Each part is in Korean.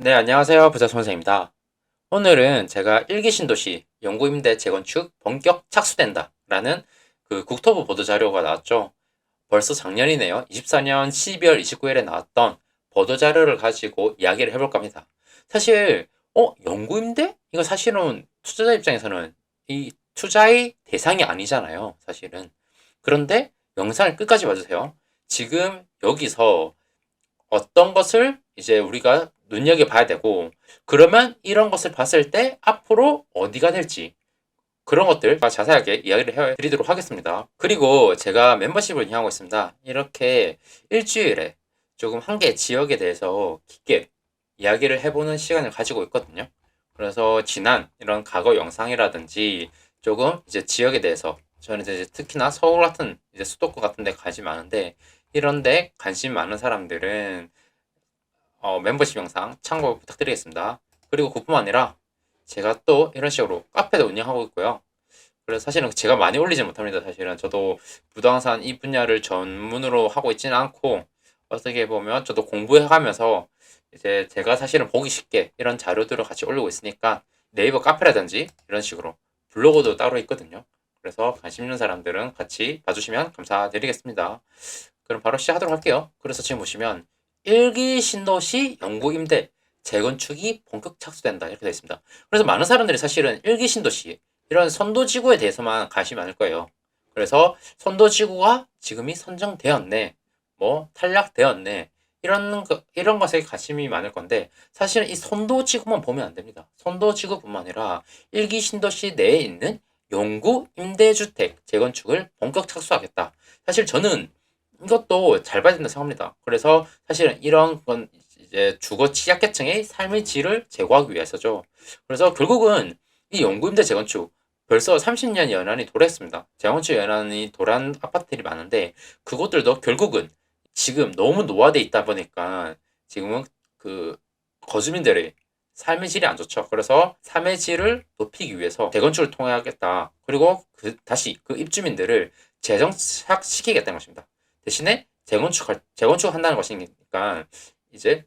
네, 안녕하세요. 부자 선생입니다. 오늘은 제가 일기 신도시 영구임대 재건축 본격 착수된다 라는 그 국토부 보도 자료가 나왔죠. 벌써 작년이네요. 24년 12월 29일에 나왔던 보도 자료를 가지고 이야기를 해볼까 합니다. 사실 어 영구임대? 이거 사실은 투자자 입장에서는 이 투자의 대상이 아니잖아요. 사실은. 그런데 영상을 끝까지 봐주세요. 지금 여기서 어떤 것을 이제 우리가 눈여겨봐야 되고 그러면 이런 것을 봤을 때 앞으로 어디가 될지 그런 것들 자세하게 이야기를 해드리도록 하겠습니다. 그리고 제가 멤버십을 이용하고 있습니다. 이렇게 일주일에 조금 한 개 지역에 대해서 깊게 이야기를 해보는 시간을 가지고 있거든요. 그래서 지난 이런 과거 영상이라든지 조금 이제 지역에 대해서 저는 이제 특히나 서울 같은 이제 수도권 같은 데 관심 많은데 이런데 관심 많은 사람들은 어, 멤버십 영상 참고 부탁드리겠습니다. 그리고 그뿐만 아니라 제가 또 이런 식으로 카페도 운영하고 있고요. 그래서 사실은 제가 많이 올리지 못합니다. 사실은 저도 부동산 이 분야를 전문으로 하고 있지는 않고 어떻게 보면 저도 공부해가면서 이제 제가 사실은 보기 쉽게 이런 자료들을 같이 올리고 있으니까 네이버 카페라든지 이런 식으로 블로그도 따로 있거든요. 그래서 관심 있는 사람들은 같이 봐주시면 감사드리겠습니다. 그럼 바로 시작하도록 할게요. 그래서 지금 보시면 일기 신도시 영구 임대 재건축이 본격 착수된다 이렇게 되어 있습니다. 그래서 많은 사람들이 사실은 일기 신도시 이런 선도지구에 대해서만 관심이 많을 거예요. 그래서 선도지구가 지금이 선정되었네, 뭐 탈락되었네 이런 거, 이런 것에 관심이 많을 건데 사실은 이 선도지구만 보면 안 됩니다. 선도지구뿐만 아니라 일기 신도시 내에 있는 영구 임대주택 재건축을 본격 착수하겠다. 사실 저는 이것도 잘 봐야 된다 생각합니다. 그래서 사실은 이런 건 이제 주거 취약계층의 삶의 질을 제고하기 위해서죠. 그래서 결국은 이 연구임대 재건축 벌써 30년 연한이 도래했습니다. 재건축 연한이 도란 아파트들이 많은데 그것들도 결국은 지금 너무 노화돼 있다 보니까 지금은 그 거주민들의 삶의 질이 안 좋죠. 그래서 삶의 질을 높이기 위해서 재건축을 통해 하겠다. 그리고 그 다시 그 입주민들을 재정착시키겠다는 것입니다. 대신에 재건축 재건축 한다는 것이니까 이제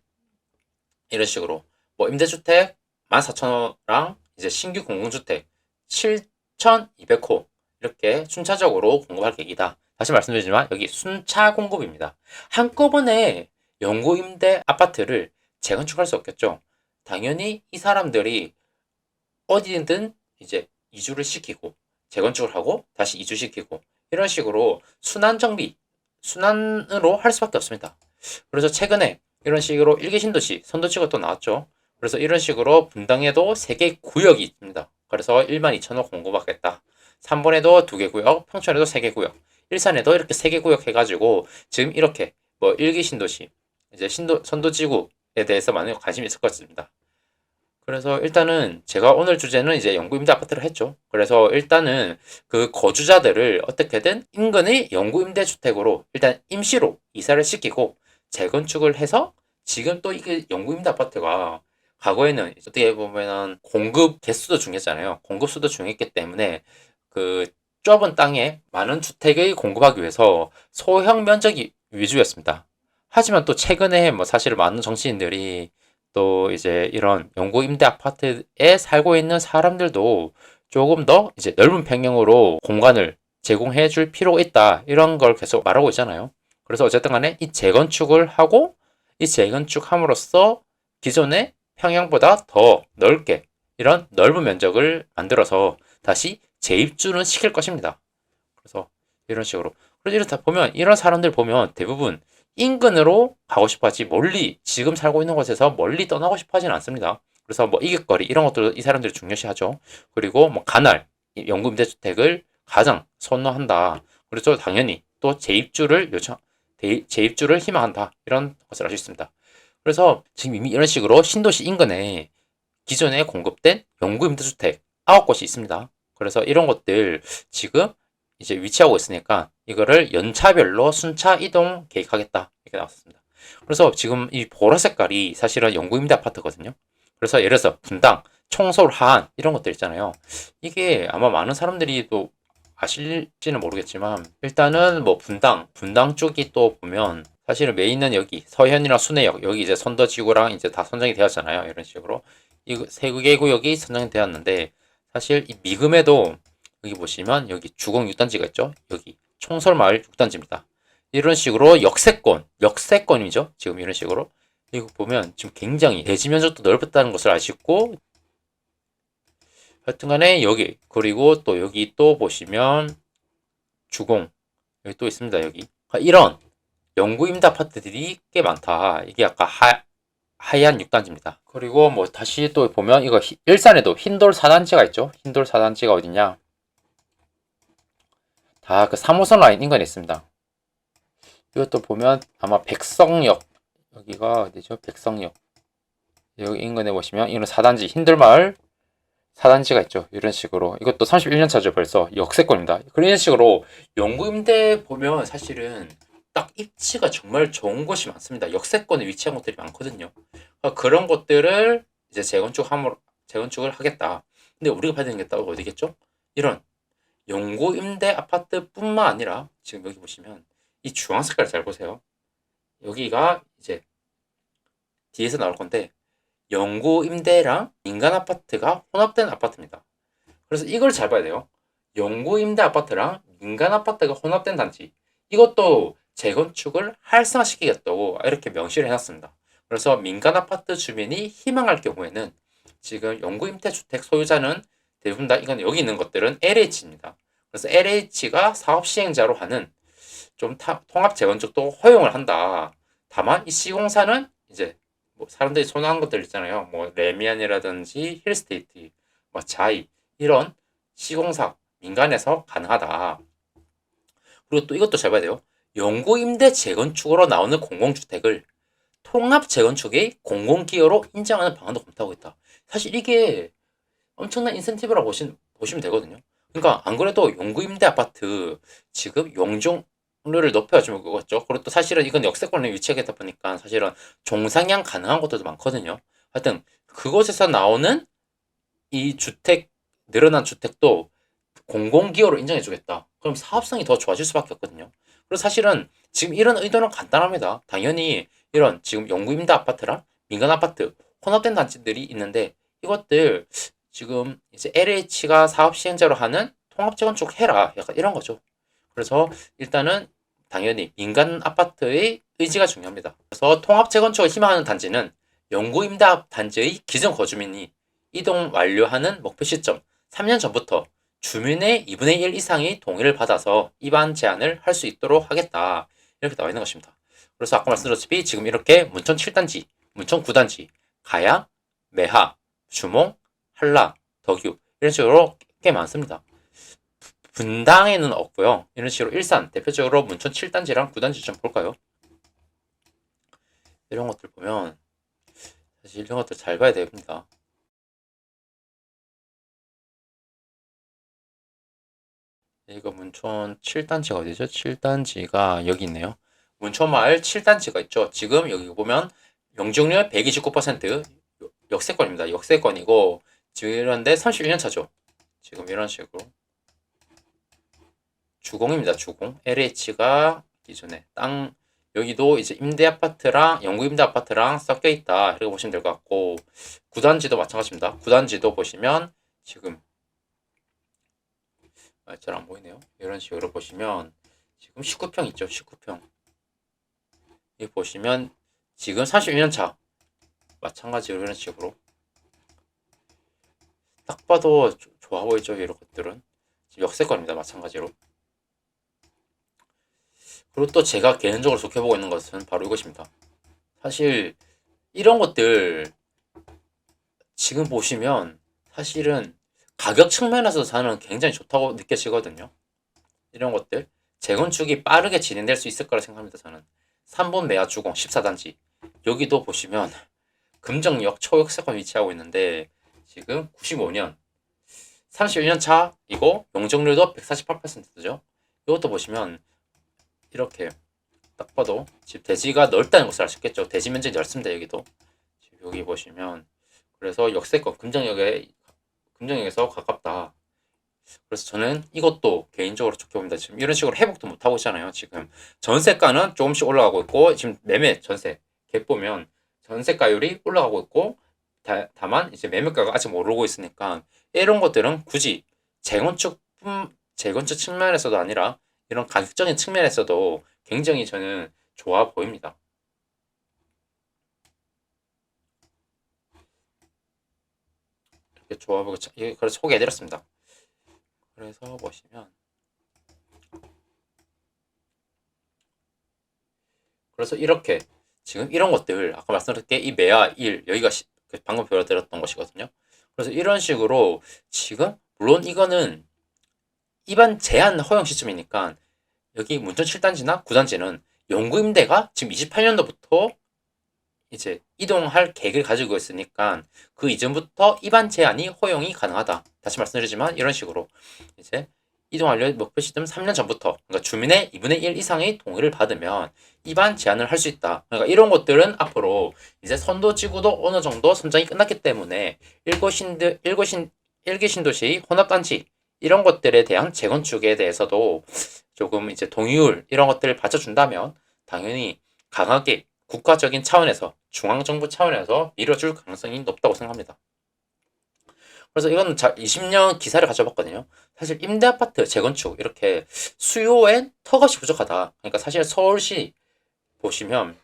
이런 식으로 뭐 임대주택 14,000호랑 이제 신규 공공주택 7,200호 이렇게 순차적으로 공급할 계획이다. 다시 말씀드리지만 여기 순차 공급입니다. 한꺼번에 연구 임대 아파트를 재건축할 수 없겠죠. 당연히 이 사람들이 어디든 이제 이주를 시키고 재건축을 하고 다시 이주시키고 이런 식으로 순환 정비 순환으로 할 수밖에 없습니다. 그래서 최근에 이런 식으로 일개 신도시 선도지가 또 나왔죠. 그래서 이런 식으로 분당에도 3개 구역이 있습니다. 그래서 1만 2천호 공급받겠다. 3번에도 2개 구역, 평촌에도 3개 구역, 일산에도 이렇게 3개 구역 해가지고 지금 이렇게 뭐 일기 신도시, 이제 신도, 선도지구에 대해서 많은 관심이 있을 것 같습니다. 그래서 일단은 제가 오늘 주제는 이제 영구 임대 아파트를 했죠. 그래서 일단은 그 거주자들을 어떻게든 인근의 영구 임대 주택으로 일단 임시로 이사를 시키고 재건축을 해서 지금 또 이게 영구 임대 아파트가 과거에는 어떻게 보면은 공급 개수도 중요했잖아요. 공급 수도 중요했기 때문에 그 좁은 땅에 많은 주택을 공급하기 위해서 소형 면적이 위주였습니다. 하지만 또 최근에 뭐 사실 많은 정치인들이 또 이제 이런 영구 임대 아파트에 살고 있는 사람들도 조금 더 이제 넓은 평형으로 공간을 제공해 줄 필요가 있다. 이런 걸 계속 말하고 있잖아요. 그래서 어쨌든 간에 이 재건축을 하고 이 재건축함으로써 기존의 평형보다 더 넓게 이런 넓은 면적을 만들어서 다시 재입주는 시킬 것입니다. 그래서 이런 식으로. 그래서 이렇다 보면 이런 사람들 보면 대부분 인근으로 가고 싶어 하지 멀리 지금 살고 있는 곳에서 멀리 떠나고 싶어 하지는 않습니다. 그래서 뭐 이격거리 이런 것도 이 사람들이 중요시하죠. 그리고 뭐 관할 연금 임대주택을 가장 선호한다. 그래서 당연히 또 재입주를 요청 재입주를 희망한다. 이런 것을 알 수 있습니다. 그래서 지금 이미 이런 식으로 신도시 인근에 기존에 공급된 연구 임대주택 9곳이 있습니다. 그래서 이런 것들 지금 이제 위치하고 있으니까 이거를 연차별로 순차 이동 계획하겠다 이렇게 나왔습니다. 그래서 지금 이 보라 색깔이 사실은 영구임대 아파트거든요. 그래서 예를 들어서 분당, 청솔, 하안 이런 것들 있잖아요. 이게 아마 많은 사람들이 또 아실지는 모르겠지만 일단은 뭐 분당, 분당 쪽이 또 보면 사실은 메인은 여기 서현이랑 순회역 여기 이제 선더지구랑 이제 다 선정이 되었잖아요. 이런 식으로 이 세 개 구역이 선정이 되었는데 사실 이 미금에도 여기 보시면 여기 주공 6단지가 있죠. 여기 총설마을 6단지입니다. 이런 식으로 역세권, 역세권이죠. 지금 이런 식으로 이거 보면 지금 굉장히 대지 면적도 넓었다는 것을 아시고 하여튼간에 여기 그리고 또 여기 또 보시면 주공 여기 또 있습니다. 여기 아, 이런 영구 임대 아파트들이 꽤 많다. 이게 아까 하, 하얀 6단지입니다. 그리고 뭐 다시 또 보면 이거 히- 일산에도 흰돌 4단지가 있죠. 흰돌 4단지가 어디냐? 다 그 3호선 라인 인근에 있습니다. 이것도 보면 아마 백성역 여기가 어디죠? 백성역 여기 인근에 보시면 이런 4단지 흰돌마을 4단지가 있죠. 이런 식으로 이것도 31년 차죠. 벌써 역세권입니다. 그런 식으로 영구 임대 보면 사실은 딱 입지가 정말 좋은 곳이 많습니다. 역세권에 위치한 곳들이 많거든요. 그러니까 그런 것들을 이제 재건축 함으로 재건축을 하겠다. 근데 우리가 봐야 되는 게딱 어디겠죠? 이런 영구 임대 아파트뿐만 아니라 지금 여기 보시면 이 주황 색깔 잘 보세요. 여기가 이제 뒤에서 나올 건데 영구 임대랑 민간 아파트가 혼합된 아파트입니다. 그래서 이걸 잘 봐야 돼요. 영구 임대 아파트랑 민간 아파트가 혼합된 단지. 이것도 재건축을 활성화시키겠다고 이렇게 명시를 해놨습니다. 그래서 민간 아파트 주민이 희망할 경우에는 지금 영구 임대 주택 소유자는 대부분 다 이건 여기 있는 것들은 LH입니다. 그래서 LH가 사업 시행자로 하는 좀 타- 통합 재건축도 허용을 한다. 다만 이 시공사는 이제 뭐 사람들이 선호하는 것들 있잖아요. 뭐 레미안이라든지 힐스테이트, 뭐 자이 이런 시공사 민간에서 가능하다. 그리고 또 이것도 잘 봐야 돼요. 영구 임대 재건축으로 나오는 공공주택을 통합 재건축의 공공기여로 인정하는 방안도 검토하고 있다. 사실 이게 엄청난 인센티브라고 보시, 보시면 되거든요. 그러니까 안 그래도 영구 임대 아파트 지금 용적률을 높여주면 그거죠. 그리고 또 사실은 이건 역세권에 위치하겠다 보니까 사실은 종상향 가능한 곳들도 많거든요. 하여튼 그곳에서 나오는 이 주택 늘어난 주택도 공공기여로 인정해주겠다. 그럼 사업성이 더 좋아질 수밖에 없거든요. 그리고 사실은 지금 이런 의도는 간단합니다. 당연히 이런 지금 영구 임대 아파트랑 민간 아파트 혼합된 단지들이 있는데 이것들 지금 이제 LH가 사업 시행자로 하는 통합 재건축 해라. 약간 이런 거죠. 그래서 일단은 당연히 민간 아파트의 의지가 중요합니다. 그래서 통합 재건축을 희망하는 단지는 영구 임대 단지의 기존 거주민이 이동 완료하는 목표 시점 3년 전부터 주민의 2분의 1 이상이 동의를 받아서 입안 제한을 할 수 있도록 하겠다. 이렇게 나와 있는 것입니다. 그래서 아까 말씀드렸다시피 지금 이렇게 문천 7단지, 문천 9단지, 가야, 매하, 주몽, 한라, 덕유 이런 식으로 꽤 많습니다. 분당에는 없고요. 이런 식으로 일산 대표적으로 문천 7단지랑 9단지 좀 볼까요? 이런 것들 보면 사실 이런 것들 잘 봐야 됩니다. 이거 문촌 7단지가 어디죠? 7단지가 여기 있네요. 문촌마을 7단지가 있죠. 지금 여기 보면 용적률 129% 역세권입니다. 역세권이고 지금 이런데 31년 차죠. 지금 이런 식으로 주공입니다. 주공. LH가 기존에 땅 여기도 이제 임대 아파트랑 영구 임대 아파트랑 섞여 있다. 이렇게 보시면 될 것 같고 구단지도 마찬가지입니다. 구단지도 보시면 지금 아, 잘 안 보이네요. 이런 식으로 보시면 지금 19평 있죠. 19평. 여기 보시면 지금 31년 차 마찬가지로 이런 식으로 딱 봐도 조- 좋아 보이죠. 이런 것들은 역세권입니다. 마찬가지로. 그리고 또 제가 개인적으로 좋게 보고 있는 것은 바로 이것입니다. 사실 이런 것들 지금 보시면 사실은 가격 측면에서 저는 굉장히 좋다고 느껴지거든요. 이런 것들 재건축이 빠르게 진행될 수 있을 거라 생각합니다. 저는 3번 매화 주공 14단지 여기도 보시면 금정역 초역세권 위치하고 있는데 지금 95년 31년 차이고 용적률도 148%죠. 이것도 보시면 이렇게 딱 봐도 집 대지가 넓다는 것을 알수 있겠죠. 대지 면적이 넓습니다. 여기도 여기 보시면 그래서 역세권 금정역에 금정역에서 가깝다. 그래서 저는 이것도 개인적으로 좋게 봅니다. 지금 이런 식으로 회복도 못 하고 있잖아요. 지금 전세가는 조금씩 올라가고 있고 지금 매매 전세 갭 보면 전세가율이 올라가고 있고 다, 만 이제 매매가가 아직 모르고 있으니까 이런 것들은 굳이 재건축 재건축 측면에서도 아니라 이런 가격적인 측면에서도 굉장히 저는 좋아 보입니다. 이렇게 좋아 보고 그래서 소개해드렸습니다. 그래서 보시면 그래서 이렇게 지금 이런 것들 아까 말씀드렸게 이 매아 1 여기가 방금 보여드렸던 것이거든요. 그래서 이런 식으로 지금 물론 이거는 일반 제한 허용 시점이니까 여기 문전 7단지나 9단지는 연구임대가 지금 28년도부터 이제 이동할 계획을 가지고 있으니까 그 이전부터 입안 제한이 허용이 가능하다. 다시 말씀드리지만 이런 식으로 이제 이동하려 목표 시점 3년 전부터 그러니까 주민의 2분의 1 이상의 동의를 받으면 입안 제한을 할 수 있다. 그러니까 이런 것들은 앞으로 이제 선도 지구도 어느 정도 선정이 끝났기 때문에 일거신드 일거신 일기 신도시 혼합단지 이런 것들에 대한 재건축에 대해서도 조금 이제 동의율 이런 것들을 받쳐준다면 당연히 강하게 국가적인 차원에서 중앙정부 차원에서 밀어줄 가능성이 높다고 생각합니다. 그래서 이건 20년 기사를 가져봤거든요. 사실 임대 아파트 재건축 이렇게 수요엔 턱없이 부족하다. 그러니까 사실 서울시 보시면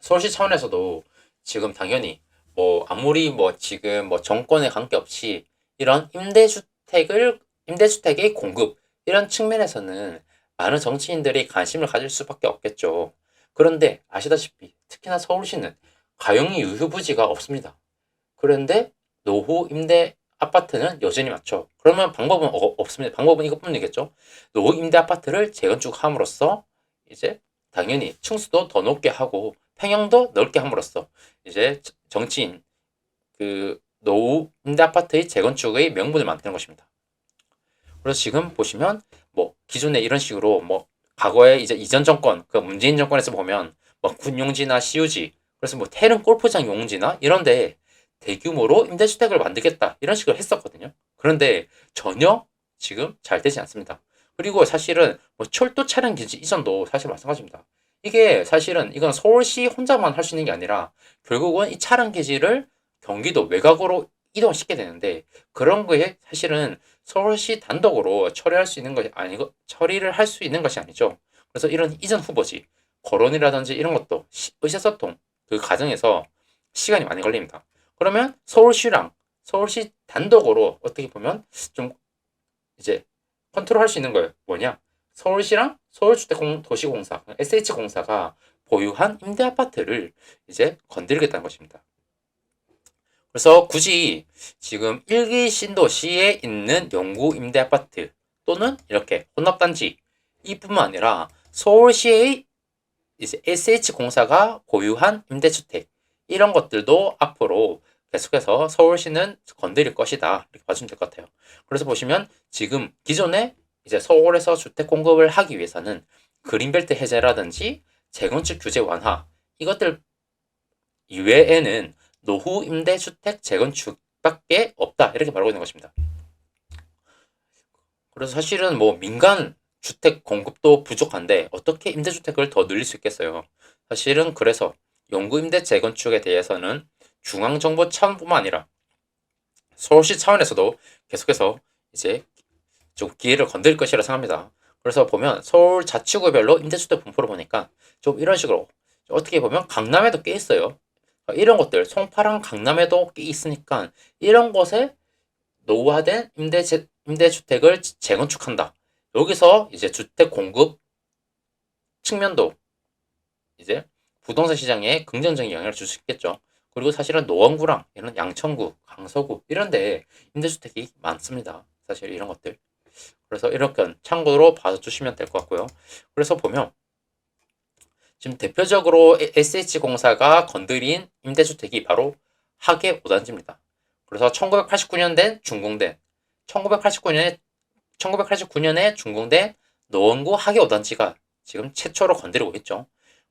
서울시 차원에서도 지금 당연히 뭐 아무리 뭐 지금 뭐 정권에 관계없이 이런 임대주택을 임대주택의 공급 이런 측면에서는 많은 정치인들이 관심을 가질 수밖에 없겠죠. 그런데 아시다시피 특히나 서울시는 가용이 유휴부지가 없습니다. 그런데 노후 임대 아파트는 여전히 많죠. 그러면 방법은 어, 없습니다. 방법은 이것뿐이겠죠. 노후 임대 아파트를 재건축함으로써 이제 당연히 층수도 더 높게 하고 평형도 넓게 함으로써 이제 정치인 그 노후 임대 아파트의 재건축의 명분을 만드는 것입니다. 그래서 지금 보시면 뭐 기존에 이런 식으로 뭐 과거에 이제 이전 정권, 그 문재인 정권에서 보면 뭐 군용지나 CU지, 그래서 뭐 태릉 골프장 용지나 이런데 대규모로 임대주택을 만들겠다 이런 식으로 했었거든요. 그런데 전혀 지금 잘 되지 않습니다. 그리고 사실은 뭐 철도 차량 기지 이전도 사실 마찬가지입니다. 이게 사실은 이건 서울시 혼자만 할 수 있는 게 아니라 결국은 이 차량 기지를 경기도 외곽으로 이동시게 되는데 그런 거에 사실은 서울시 단독으로 처리할 수 있는 것이 아니고 처리를 할 수 있는 것이 아니죠. 그래서 이런 이전 후보지 거론이라든지 이런 것도 의사소통 그 과정에서 시간이 많이 걸립니다. 그러면 서울시랑 서울시 단독으로 어떻게 보면 좀 이제 컨트롤할 수 있는 거예요. 뭐냐? 서울시랑 서울주택도시공사 SH공사가 보유한 임대 아파트를 이제 건드리겠다는 것입니다. 그래서 굳이 지금 일기 신도시에 있는 영구 임대 아파트 또는 이렇게 혼합단지 이뿐만 아니라 서울시의 이제 SH공사가 보유한 임대주택 이런 것들도 앞으로 계속해서 서울시는 건드릴 것이다 이렇게 봐주면 될 것 같아요. 그래서 보시면 지금 기존에 이제 서울에서 주택 공급을 하기 위해서는 그린벨트 해제라든지 재건축 규제 완화 이것들 이외에는 노후 임대 주택 재건축밖에 없다 이렇게 말하고 있는 것입니다. 그래서 사실은 뭐 민간 주택 공급도 부족한데 어떻게 임대주택을 더 늘릴 수 있겠어요? 사실은 그래서 연구임대 재건축에 대해서는 중앙정부 차원뿐만 아니라 서울시 차원에서도 계속해서 이제 좀 기회를 건들 것이라 생각합니다. 그래서 보면 서울 자치구별로 임대주택 분포를 보니까 좀 이런 식으로 어떻게 보면 강남에도 꽤 있어요. 이런 것들 송파랑 강남에도 꽤 있으니까 이런 곳에 노후화된 임대 임대주택을 재건축한다. 여기서 이제 주택 공급 측면도 이제 부동산 시장에 긍정적인 영향을 줄 수 있겠죠. 그리고 사실은 노원구랑 이런 양천구, 강서구 이런데 임대주택이 많습니다. 사실 이런 것들. 그래서 이렇게 참고로 봐주시면 될 것 같고요. 그래서 보면 지금 대표적으로 SH공사가 건드린 임대주택이 바로 하계 5단지입니다. 그래서 1989년 된 준공된 1989년에 1989년에 준공된 노원구 하계 5단지가 지금 최초로 건드리고 있죠.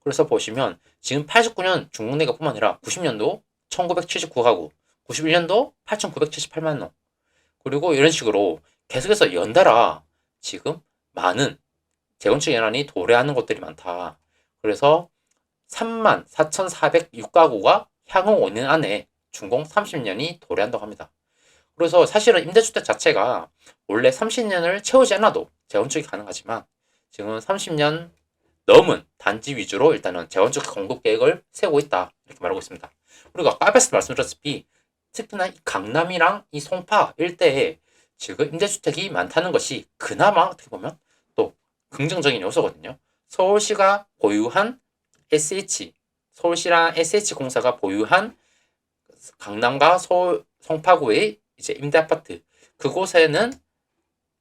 그래서 보시면 지금 89년 중공대가 뿐만 아니라 90년도 1979가구, 91년도 8,978만 원, 그리고 이런 식으로 계속해서 연달아 지금 많은 재건축 연한이 도래하는 곳들이 많다. 그래서 3만 4,406가구가 향후 5년 안에 준공 30년이 도래한다고 합니다. 그래서 사실은 임대주택 자체가 원래 30년을 채우지 않아도 재건축이 가능하지만 지금 30년 넘은 단지 위주로 일단은 재건축 공급 계획을 세우고 있다 이렇게 말하고 있습니다. 아까 앞에서 말씀드렸다시피 특히나 이 강남이랑 이 송파 일대에 지금 임대주택이 많다는 것이 그나마 어떻게 보면 또 긍정적인 요소거든요. 서울시가 보유한 SH 서울시랑 SH공사가 보유한 강남과 서울 송파구의 이제 임대 아파트 그곳에는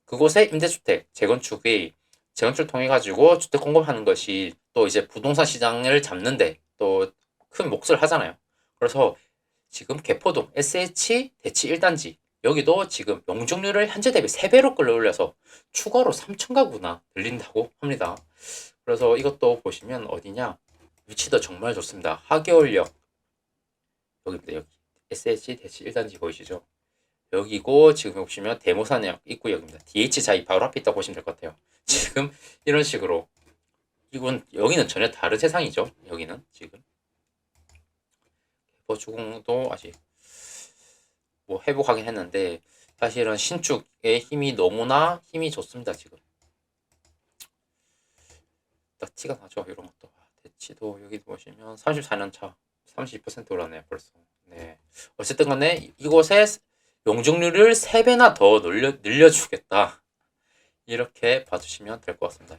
그곳의 임대주택 재건축이 재건축을 통해 가지고 주택 공급하는 것이 또 이제 부동산 시장을 잡는데 또 큰 몫을 하잖아요. 그래서 지금 개포동 SH 대치 1단지 여기도 지금 용적률을 현재 대비 3배로 끌어올려서 추가로 3천 가구나 늘린다고 합니다. 그래서 이것도 보시면 어디냐 위치도 정말 좋습니다. 하계울역 여기입니다. 여기 SH 대치 1단지 보이시죠? 여기고 지금 보시면 대모산역 입구역입니다. DH 자이 바로 앞에 있다고 보시면 될 것 같아요. 지금 이런 식으로 이건 여기는 전혀 다른 세상이죠. 여기는 지금 개포주공도 아직 뭐 회복하긴 했는데 사실은 신축의 힘이 너무나 힘이 좋습니다. 지금 딱 티가 나죠. 이런 것도 아, 대치도 여기 보시면 34년 차 32% 올랐네요. 벌써. 네. 어쨌든 간에 이곳에 용적률을 3배나 더 늘려, 늘려주겠다. 이렇게 봐주시면 될 것 같습니다.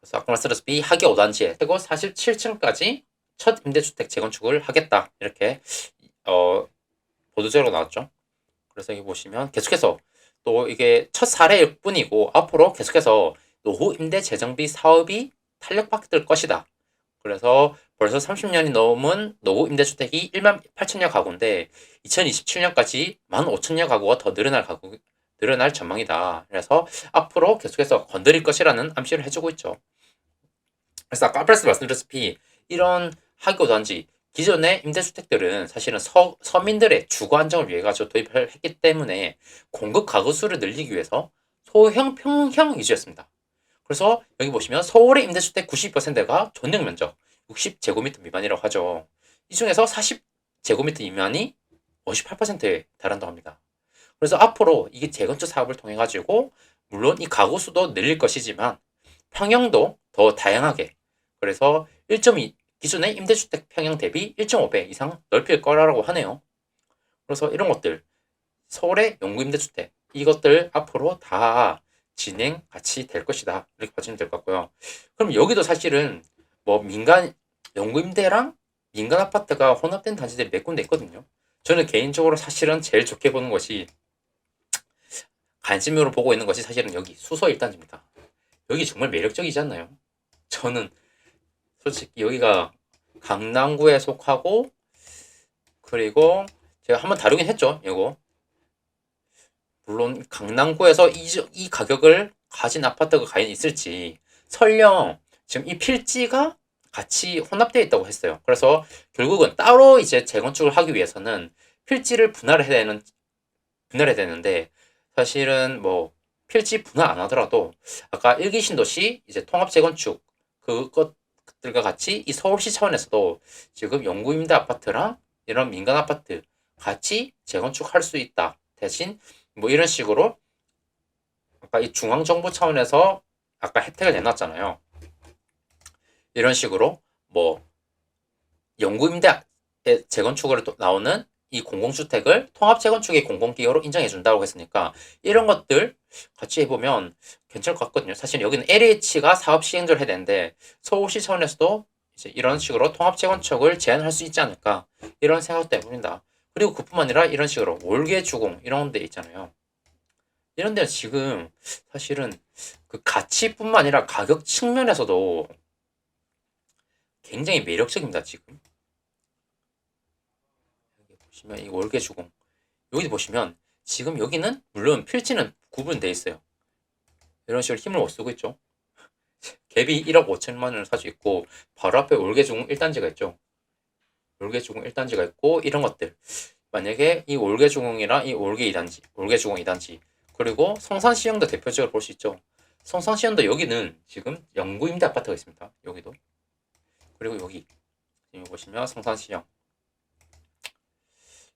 그래서 아까 말씀드렸다시피 하계 5단지에 최고 47층까지 첫 임대주택 재건축을 하겠다. 이렇게 어, 보도자료가 나왔죠. 그래서 여기 보시면 계속해서 또 이게 첫 사례일 뿐이고 앞으로 계속해서 노후 임대 재정비 사업이 탄력받을 것이다. 그래서 벌써 30년이 넘은 노후 임대주택이 1만 8천여 가구인데 2027년까지 1만 5천여 가구가 더 늘어날 가구 늘어날 전망이다. 그래서 앞으로 계속해서 건드릴 것이라는 암시를 해주고 있죠. 그래서 아까 앞에서 말씀드렸다시피 이런 하교 단지 기존의 임대주택들은 사실은 서, 서민들의 주거 안정을 위해 가지고 도입을 했기 때문에 공급 가구 수를 늘리기 위해서 소형 평형 위주였습니다. 그래서 여기 보시면 서울의 임대주택 90%가 전용 면적 60제곱미터 미만이라고 하죠. 이 중에서 40제곱미터 미만이 58%에 달한다고 합니다. 그래서 앞으로 이게 재건축 사업을 통해 가지고 물론 이 가구 수도 늘릴 것이지만 평형도 더 다양하게 그래서 1.2 기존의 임대주택 평형 대비 1.5배 이상 넓힐 거라고 하네요. 그래서 이런 것들 서울의 영구 임대주택 이것들 앞으로 다 진행 같이 될 것이다 이렇게 봐주면 될 것 같고요. 그럼 여기도 사실은 뭐 민간 영구임대랑 민간 아파트가 혼합된 단지들이 몇 군데 있거든요. 저는 개인적으로 사실은 제일 좋게 보는 것이 관심으로 보고 있는 것이 사실은 여기 수서 1단지입니다. 여기 정말 매력적이지 않나요? 저는 솔직히 여기가 강남구에 속하고 그리고 제가 한번 다루긴 했죠. 이거 물론 강남구에서 이, 이 가격을 가진 아파트가 과연 있을지 설령 지금 이 필지가 같이 혼합되어 있다고 했어요. 그래서 결국은 따로 이제 재건축을 하기 위해서는 필지를 분할해야 되는 분할해야 되는데 사실은 뭐 필지 분할 안 하더라도 아까 일기 신도시 이제 통합 재건축 그것들과 같이 이 서울시 차원에서도 지금 영구임대 아파트랑 이런 민간 아파트 같이 재건축할 수 있다. 대신 뭐 이런 식으로 아까 이 중앙정부 차원에서 아까 혜택을 내놨잖아요. 이런 식으로 뭐 영구임대 재건축으로 나오는 이 공공주택을 통합 재건축의 공공기여로 인정해 준다고 했으니까 이런 것들 같이 해보면 괜찮을 것 같거든요. 사실 여기는 LH가 사업 시행을 해야 되는데 서울시 차원에서도 이제 이런 식으로 통합 재건축을 제한할 수 있지 않을까 이런 생각도 해봅니다. 그리고 그뿐만 아니라 이런 식으로 월계 주공 이런 데 있잖아요. 이런 데는 지금 사실은 그 가치뿐만 아니라 가격 측면에서도 굉장히 매력적입니다, 지금. 여기 보시면 이 월계 주공. 여기 보시면 지금 여기는 물론 필지는 구분되어 있어요. 이런 식으로 힘을 못 쓰고 있죠. 갭이 1억 5천만 원을 사주 있고 바로 앞에 월계 주공 1단지가 있죠. 월계 주공 1단지가 있고 이런 것들. 만약에 이 올개중흥이랑 이 올개 2단지, 올개중흥 2단지, 그리고 성산시형도 대표적으로 볼 수 있죠. 성산시형도 여기는 지금 영구 임대 아파트가 있습니다. 여기도. 그리고 여기 지금 보시면 성산시형.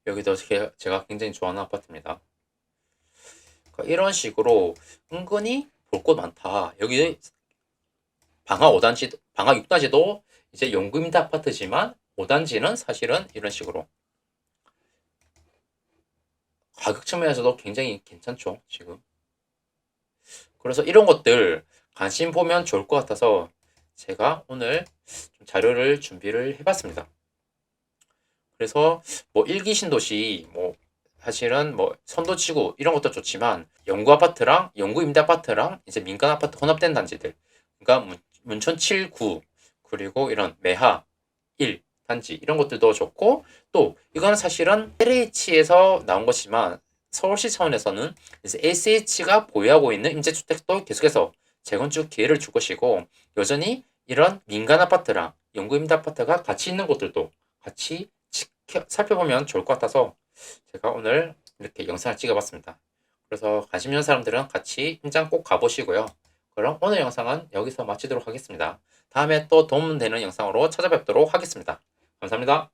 여기도 제- 제가 굉장히 좋아하는 아파트입니다. 그러니까 이런 식으로 은근히 볼 곳 많다. 여기 방화 5단지, 방화 6단지도 이제 임대 아파트지만 5단지는 사실은 이런 식으로 가격 측면에서도 굉장히 괜찮죠, 지금. 그래서 이런 것들 관심 보면 좋을 것 같아서 제가 오늘 좀 자료를 준비를 해봤습니다. 그래서 뭐 일기 신도시 뭐 사실은 뭐 선도지구 이런 것도 좋지만 영구 아파트랑 영구 임대 아파트랑 이제 민간 아파트 혼합된 단지들 그러니까 문, 문천 7, 9 그리고 이런 매하 1 단지 이런 것들도 좋고 또 이거는 사실은 LH에서 나온 것이지만 서울시 차원에서는 이제 SH가 보유하고 있는 임대주택도 계속해서 재건축 기회를 줄 것이고 여전히 이런 민간 아파트랑 연구 임대 아파트가 같이 있는 곳들도 같이 지켜, 살펴보면 좋을 것 같아서 제가 오늘 이렇게 영상을 찍어봤습니다. 그래서 관심 있는 사람들은 같이 현장 꼭 가보시고요. 그럼 오늘 영상은 여기서 마치도록 하겠습니다. 다음에 또 도움되는 영상으로 찾아뵙도록 하겠습니다. 감사합니다.